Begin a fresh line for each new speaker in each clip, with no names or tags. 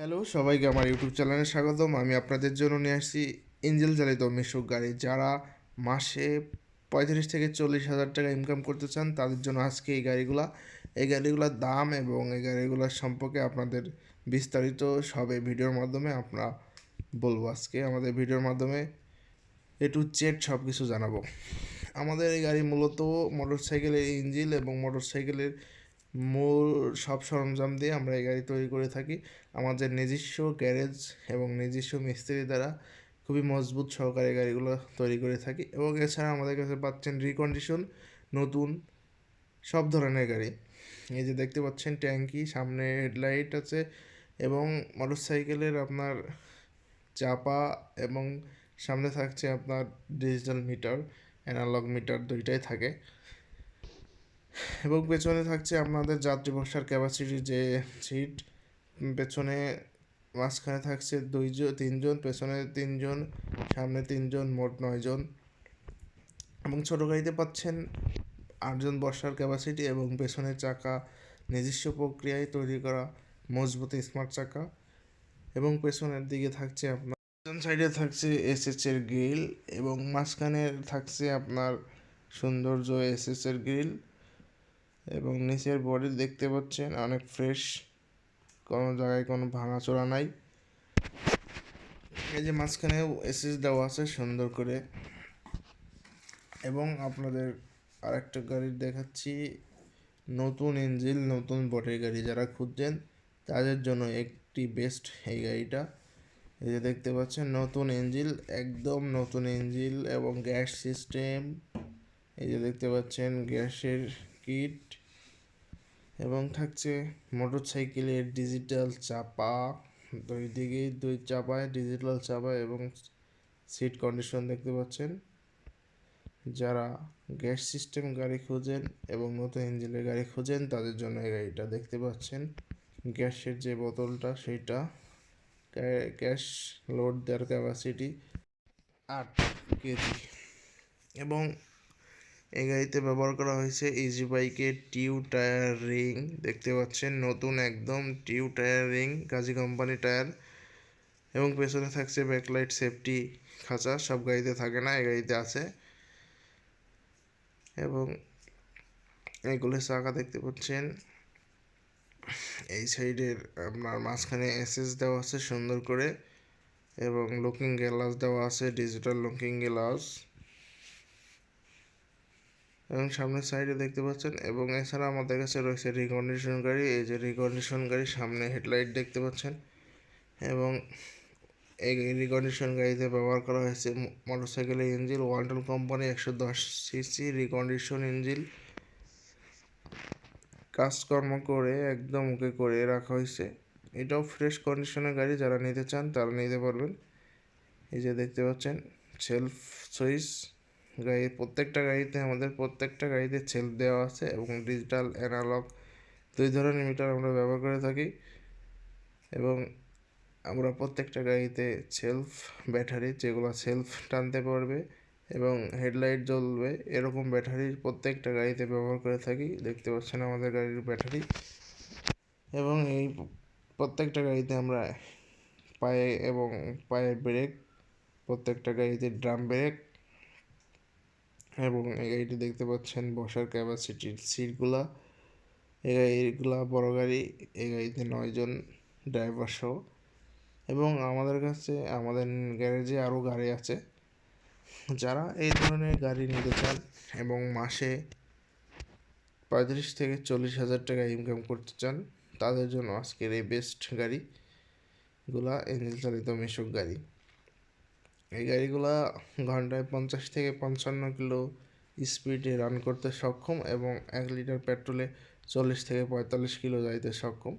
Hello, সবাইকে আমার YouTube চ্যানেলে স্বাগতম। আমি আপনাদের জন্য নিয়ে আসছি ইঞ্জেল চালিত মিশুক গাড়ি। যারা মাসে পঁয়ত্রিশ থেকে চল্লিশ হাজার টাকা ইনকাম করতে চান, তাদের জন্য আজকে এই গাড়িগুলা। এই গাড়িগুলোর দাম এবং এই গাড়িগুলোর সম্পর্কে আপনাদের বিস্তারিত সব এই ভিডিওর মাধ্যমে আমরা বলব আজকে। আমাদের ভিডিওর মাধ্যমে এ টু জেড সব কিছু জানাব। আমাদের এই গাড়ি মূলত মোটর সাইকেলের ইঞ্জিল এবং মোটর সাইকেলের মূল সব সরঞ্জাম দিয়ে আমরা এই গাড়ি তৈরি করে থাকি। আমাদের নিজস্ব গ্যারেজ এবং নিজস্ব মিস্ত্রি দ্বারা খুবই মজবুত সহকারে গাড়িগুলো তৈরি করে থাকি এবং এছাড়া আমাদের কাছে পাচ্ছেন রিকন্ডিশন নতুন সব ধরনের গাড়ি। এই যে দেখতে পাচ্ছেন ট্যাঙ্কি, সামনে হেডলাইট আছে এবং মোটর সাইকেলের আপনার চাপা এবং সামনে থাকছে আপনার ডিজিটাল মিটার অ্যানালগ মিটার দুইটাই থাকে। এবং পেছনে থাকছে আপনাদের যাত্রী বসার ক্যাপাসিটি যে সিট পেছনে মাঝখানে থাকছে দুইজন তিনজন, পেছনে তিনজন, সামনে তিনজন, মোট নয়জন। এবং ছোটো গাড়িতে পাচ্ছেন আটজন বসার ক্যাপাসিটি এবং পেছনের চাকা, নিজস্ব প্রক্রিয়ায় তৈরি করা মজবুত স্মার্ট চাকা। এবং পেছনের দিকে থাকছে আপনার, পেছন সাইডে থাকছে এসএস এর গ্রিল এবং মাঝখানে থাকছে আপনার সৌন্দর্য এসএস এর গ্রিল এবং নিচের বডি দেখতে পাচ্ছেন অনেক ফ্রেশ কোনো জায়গায় কোনো ভাঙাচোরা নাই। এই যে মাঝখানেও এসএস দেওয়া আছে সুন্দর করে। এবং আপনাদের আরেকটা গাড়ি দেখাচ্ছি, নতুন ইঞ্জিল নতুন বটের গাড়ি যারা খুঁজছেন, তাদের জন্য একটি বেস্ট এই গাড়িটা। এই যে দেখতে পাচ্ছেন, নতুন ইঞ্জিল একদম নতুন ইঞ্জিল এবং গ্যাস সিস্টেম এই যে দেখতে পাচ্ছেন, গ্যাসের কিট এবং থাকছে মোটর সাইকেলের ডিজিটাল চাপা। দুই দিকে দুই চাপায় ডিজিটাল চাপা এবং সিট কন্ডিশন দেখতে পাচ্ছেন। যারা গ্যাস সিস্টেম গাড়ি খোঁজেন এবং নতুন ইঞ্জিনের গাড়ি খোঁজেন, তাদের জন্য এই গাড়িটা দেখতে পাচ্ছেন। গ্যাসের যে বোতলটা, সেইটা গ্যাস লোড দেওয়ার ক্যাপাসিটি আট কেজি। এবং এই গাড়িতে ব্যবহার করা হয়েছে ইজি বাইকের টিউ টায়ার রিং। দেখতে পাচ্ছেন, নতুন একদম tube tyre ring, Kazi company tyre. এবং পেছনে থাকছে ব্যাকলাইট সেফটি খাঁচা, সব গাড়িতে থাকে না, এই গাড়িতে আছে। এবং এইগুলো চাকা দেখতে পাচ্ছেন। এই সাইডের আপনার মাঝখানে এসএস দেওয়া আছে সুন্দর করে। এবং লুকিং গ্লাস দেওয়া আছে, ডিজিটাল লুকিং গ্লাস। এবং সামনের সাইডে দেখতে পাচ্ছেন এবং এছাড়া আমাদের কাছে রয়েছে রিকন্ডিশন গাড়ি। এই যে রিকন্ডিশন গাড়ি, সামনে হেডলাইট দেখতে পাচ্ছেন এবং এই রিকন্ডিশন গাড়িতে ব্যবহার করা হয়েছে মোটরসাইকেলের ইঞ্জিন ওয়ালটন কোম্পানি একশো দশ সিসি রিকন্ডিশন ইঞ্জিন কাজকর্ম করে, একদম ওকে করে রাখা হয়েছে। এটাও ফ্রেশ কন্ডিশনের গাড়ি, যারা নিতে চান তারা নিতে পারবেন। এই যে দেখতে পাচ্ছেন সেলফ সুইচ গাড়ি, প্রত্যেকটা গাড়িতে আমাদের প্রত্যেকটা গাড়িতে সেলফ দেওয়া আছে এবং ডিজিটাল অ্যানালগ দুই ধরনের মিটার আমরা ব্যবহার করে থাকি এবং আমরা প্রত্যেকটা গাড়িতে সেলফ ব্যাটারি যেগুলো সেলফ টানতে পারবে এবং হেডলাইট জ্বলবে এরকম ব্যাটারি প্রত্যেকটা গাড়িতে ব্যবহার করে থাকি। দেখতে পাচ্ছেন আমাদের গাড়ির ব্যাটারি এবং এই প্রত্যেকটা গাড়িতে আমরা পায়ে এবং পায়ের ব্রেক প্রত্যেকটা গাড়িতে ড্রাম ব্রেক এবং এই গাড়িটি দেখতে পাচ্ছেন বসার ক্যাপাসিটির সিটগুলা। এই গাড়িগুলা বড় গাড়ি এই গাড়িতে নয়জন ড্রাইভার সহ। এবং আমাদের কাছে, আমাদের গ্যারেজে আরও গাড়ি আছে। যারা এই ধরনের গাড়ি নিতে চান এবং মাসে পঁয়ত্রিশ থেকে চল্লিশ হাজার টাকা ইনকাম করতে চান, তাদের জন্য আজকের এই বেস্ট গাড়িগুলা ইঞ্জিন চালিত মিশুক গাড়ি। এই গাড়িগুলা ঘন্টায় পঞ্চাশ থেকে পঞ্চান্ন কিলো স্পিডে রান করতে সক্ষম এবং এক লিটার পেট্রোলে চল্লিশ থেকে পঁয়তাল্লিশ কিলো যাইতে সক্ষম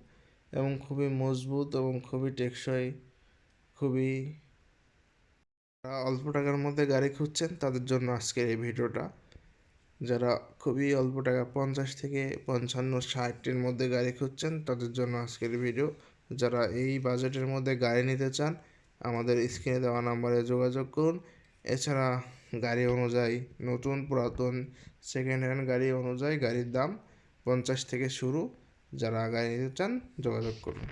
এবং খুবই মজবুত এবং খুবই টেকসই, খুবই অল্প টাকার মধ্যে গাড়ি খুঁজছেন তাদের জন্য আজকের এই ভিডিওটা। যারা খুবই অল্প টাকা, পঞ্চাশ থেকে পঞ্চান্ন ষাটের মধ্যে গাড়ি খুঁজছেন তাদের জন্য আজকের ভিডিও। যারা এই বাজেটের মধ্যে গাড়ি নিতে চান আমাদের স্ক্রিনে দেওয়া নাম্বারে যোগাযোগ করুন। এছাড়া গাড়ি অনুযায়ী নতুন পুরাতন সেকেন্ড হ্যান্ড গাড়ি অনুযায়ী গাড়ির দাম পঞ্চাশ থেকে শুরু। যারা গাড়ি নিতে চান যোগাযোগ করুন।